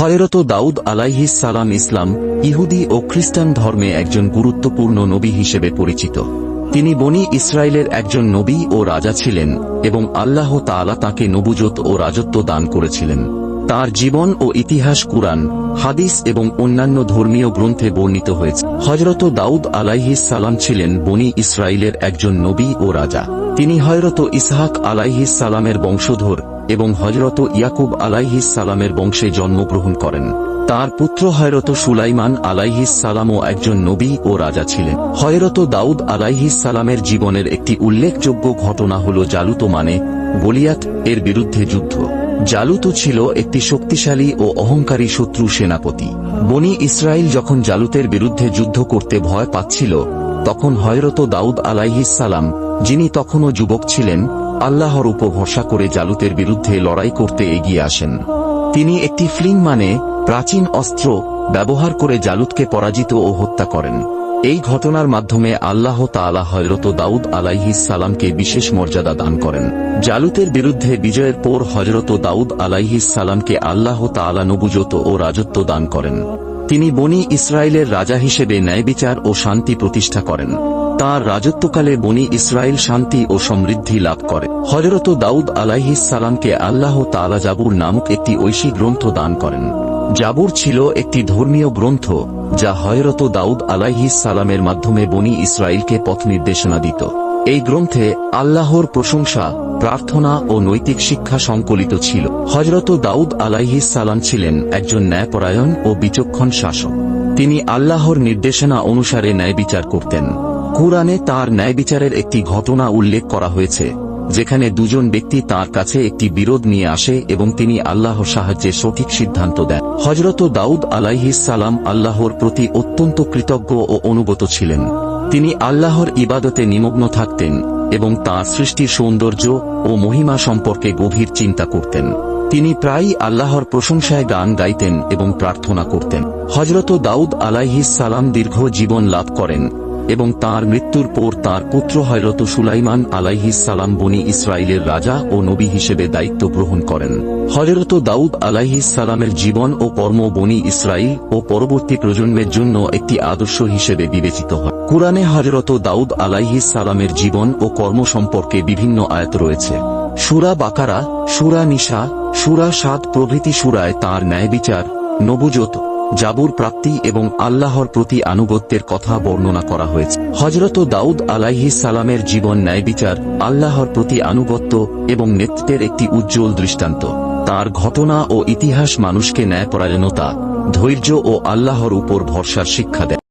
হয়রত দাউদ আলাইহিস সালাম ইসলাম ইহুদি ও খ্রিস্টান ধর্মে একজন গুরুত্বপূর্ণ নবী হিসেবে পরিচিত। তিনি বনি ইসরায়েলের একজন নবী ও রাজা ছিলেন এবং আল্লাহ তাআলা তাকে নবুজত ও রাজত্ব দান করেছিলেন। তার জীবন ও ইতিহাস কুরআন, হাদিস এবং অন্যান্য ধর্মীয় গ্রন্থে বর্ণিত হয়েছে। হজরত দাউদ আলাইহিস সালাম ছিলেন বনি ইসরায়েলের একজন নবী ও রাজা। তিনি হয়রত ইসহাক আলাইহিস সালামের বংশধর এবং হজরত ইয়াকুব আলাইহিস সালামের বংশে জন্মগ্রহণ করেন। তার পুত্র হয়রত সুলাইমান আলাইহিস সালামও একজন নবী ও রাজা ছিলেন। হয়রত দাউদ আলাইহিস সালামের জীবনের একটি উল্লেখযোগ্য ঘটনা হল জালুতো মানে গলিয়াত এর বিরুদ্ধে যুদ্ধ। জালুতো ছিল একটি শক্তিশালী ও অহংকারী শত্রু সেনাপতি। বনি ইসরায়েল যখন জালুতের বিরুদ্ধে যুদ্ধ করতে ভয় পাচ্ছিল, তখন হয়রত দাউদ আলাইহিস সালাম, যিনি তখনও যুবক ছিলেন আল্লাহর উপর ভরসা করে জালুতের বিরুদ্ধে লড়াই করতে এগিয়ে আসেন। তিনি একটি ফ্লিং মানে প্রাচীন অস্ত্র ব্যবহার করে জালুতকে পরাজিত ও হত্যা করেন। এই ঘটনার মাধ্যমে আল্লাহ তাআলা হজরত দাউদ আলাইহিস সালামকে বিশেষ মর্যাদা দান করেন। জালুতের বিরুদ্ধে বিজয়ের পর হযরত দাউদ আলাইহিস সালামকে আল্লাহ তাআলা নবুজত ও রাজত্ব দান করেন। তিনি বনি ইসরায়েলের রাজা হিসেবে ন্যায়বিচার ও শান্তি প্রতিষ্ঠা করেন। তার রাজত্বকালে বনি ইসরায়েল শান্তি ও সমৃদ্ধি লাভ করে। হজরত দাউদ সালামকে আল্লাহ তাআলা জাবুর নামক একটি ঐশী গ্রন্থ দান করেন। জাবুর ছিল একটি ধর্মীয় গ্রন্থ, যা হয়রত দাউদ সালামের মাধ্যমে বনি ইসরায়েলকে পথ নির্দেশনা দিত। এই গ্রন্থে আল্লাহর প্রশংসা, প্রার্থনা ও নৈতিক শিক্ষা সংকলিত ছিল। হজরত দাউদ সালাম ছিলেন একজন ন্যায়পরায়ণ ও বিচক্ষণ শাসক। তিনি আল্লাহর নির্দেশনা অনুসারে ন্যায় বিচার করতেন। কুরআনে তার ন্যায় বিচারের একটি ঘটনা উল্লেখ করা হয়েছে, যেখানে দুজন ব্যক্তি তার কাছে একটি বিরোধ নিয়ে আসে এবং তিনি আল্লাহ সাহায্যে সঠিক সিদ্ধান্ত দেন। হজরত দাউদ সালাম আল্লাহর প্রতি অত্যন্ত কৃতজ্ঞ ও অনুগত ছিলেন। তিনি আল্লাহর ইবাদতে নিমগ্ন থাকতেন এবং তাঁর সৃষ্টির সৌন্দর্য ও মহিমা সম্পর্কে গভীর চিন্তা করতেন। তিনি প্রায়ই আল্লাহর প্রশংসায় গান গাইতেন এবং প্রার্থনা করতেন। হজরত দাউদ সালাম দীর্ঘ জীবন লাভ করেন। এবং তার মৃত্যুর পর তার পুত্র হয়রত সুলাইমান আলাইহিস সালাম বনি ইসরায়েলের রাজা ও নবী হিসেবে দায়িত্ব গ্রহণ করেন। হজরত দাউদ আলাইহিস সালামের জীবন ও কর্ম বনি ইসরায়েল ও পরবর্তী প্রজন্মের জন্য একটি আদর্শ হিসেবে বিবেচিত হয়। কুরআনে হজরত দাউদ আলাইহিস সালামের জীবন ও কর্ম সম্পর্কে বিভিন্ন আয়াত রয়েছে। সুরা বাকারা, সুরা নিশা সুরা সাত প্রভৃতি সুরায় তার ন্যায় বিচার নবুজত জাবুর প্রাপ্তি এবং আল্লাহর প্রতি আনুগত্যের কথা বর্ণনা করা হয়েছে। হজরত দাউদ আলাইহি সালামের জীবন ন্যায় বিচার, আল্লাহর প্রতি আনুগত্য এবং নেতৃত্বের একটি উজ্জ্বল দৃষ্টান্ত। তার ঘটনা ও ইতিহাস মানুষকে ন্যায়পরায়ণতা, ধৈর্য ও আল্লাহর উপর ভরসার শিক্ষা দেয়।